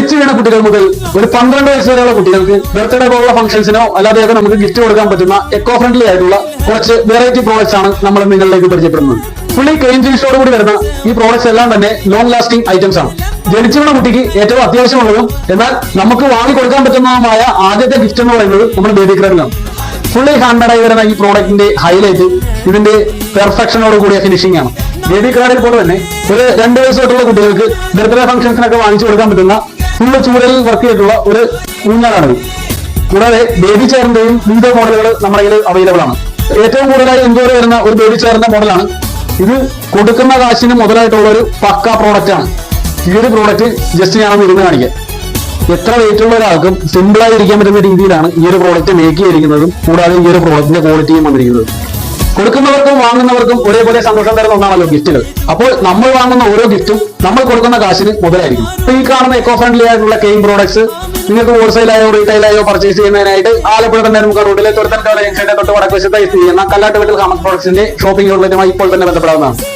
ജനിച്ചു വീണ കുട്ടികൾ മുതൽ ഒരു പന്ത്രണ്ട് വയസ്സ് വരെയുള്ള കുട്ടികൾക്ക് ബർത്ത്ഡേ പോലുള്ള ഫംഗ്ഷൻസിനോ അല്ലാതെയൊക്കെ നമുക്ക് ഗിഫ്റ്റ് കൊടുക്കാൻ പറ്റുന്ന എക്കോ ഫ്രണ്ട്ലി ആയിട്ടുള്ള കുറച്ച് വെറൈറ്റി പ്രോഡക്ട്സ് ആണ് നമ്മൾ നിങ്ങളിലേക്ക് പരിചയപ്പെടുന്നത്. ഫുള്ളി ക്ലീൻ കൂടി വരുന്ന ഈ പ്രോഡക്ട്സ് എല്ലാം തന്നെ ലോങ് ലാസ്റ്റിംഗ് ഐറ്റംസ് ആണ്. ജനിച്ചു വീണ കുട്ടിക്ക് ഏറ്റവും അത്യാവശ്യമുള്ളതും എന്നാൽ നമുക്ക് വാങ്ങി കൊടുക്കാൻ പറ്റുന്നതുമായ ആദ്യത്തെ ഗിഫ്റ്റ് എന്ന് പറയുന്നത് നമ്മുടെ ബേബി ക്രഡിലാണ് ഫുള്ളി ഹാൻഡ് ആയി വരുന്ന ഈ പ്രോഡക്റ്റിന്റെ ഹൈലൈറ്റ് ഇതിന്റെ പെർഫെക്ഷനോട് കൂടിയ ഫിനിഷിംഗ് ആണ്. ബേബി കാർഡിൽ പോലെ തന്നെ ഒരു രണ്ട് വയസ്സ് തൊട്ടുള്ള കുട്ടികൾക്ക് ബർത്ത്ഡേ ഫംഗ്ഷൻസിനൊക്കെ വാങ്ങിച്ചു കൊടുക്കാൻ പറ്റുന്ന ഫുള്ള് ചൂരലിൽ വർക്ക് ചെയ്തിട്ടുള്ള ഒരു ഊഞ്ഞാലാണിത്. കൂടാതെ ബേബി ചെയറിന്റെയും വിവിധ മോഡലുകൾ നമ്മുടെ കയ്യിൽ അവൈലബിൾ ആണ്. ഏറ്റവും കൂടുതലായി എൻക്വയറി വരുന്ന ഒരു ബേബി ചെയറിന്റെ മോഡലാണ് ഇത് കൊടുക്കുന്ന കാശിന് മുതലായിട്ടുള്ള ഒരു പക്ക പ്രോഡക്റ്റ് ആണ്. ഈ ഒരു പ്രോഡക്റ്റ് ജസ്റ്റ് ഞാനൊന്ന് ഇരുന്ന് കാണിക്കാം. എത്ര വെയിറ്റ് ഉള്ള ഒരാൾക്കും സിമ്പിളായി ഇരിക്കാൻ പറ്റുന്ന രീതിയിലാണ് ഈ ഒരു പ്രോഡക്റ്റ് മേക്ക് ചെയ്തിരിക്കുന്നതും കൂടാതെ ഈ ഒരു പ്രോഡക്റ്റിന്റെ ക്വാളിറ്റിയും വന്നിരിക്കുന്നത്. കൊടുക്കുന്നവർക്കും വാങ്ങുന്നവർക്കും ഒരേപോലെ സന്തോഷം തരുന്ന ഒന്നാണല്ലോ ഗിഫ്റ്റുകൾ. അപ്പോൾ നമ്മൾ വാങ്ങുന്ന ഓരോ ഗിഫ്റ്റും നമ്മൾ കൊടുക്കുന്ന കാശിന് മുതലായിരിക്കും. അപ്പൊ ഈ കാണുന്ന എക്കോ ഫ്രണ്ട്ലി ആയിട്ടുള്ള കെയിം പ്രോഡക്ട്സ് നിങ്ങൾക്ക് ഹോൾസെയിലായോ റീറ്റെയിലായോ പർച്ചേസ് ചെയ്യുന്നതിനായിട്ട് ആലപ്പുഴ തന്നെ നമുക്ക് റോഡിലെ തുറത്തൻ ജംഗ്ഷന്റെ തൊട്ട് വടക്ക് വശത്തായി സ്ഥിതി ചെയ്യുന്ന കല്ലാട്ട് വീട്ടിൽ കാമക് പ്രോഡക്ട്സിന്റെ ഷോപ്പിംഗ് യൂണിറ്റുമായി ഇപ്പോൾ തന്നെ ബന്ധപ്പെടാവുന്നതാണ്.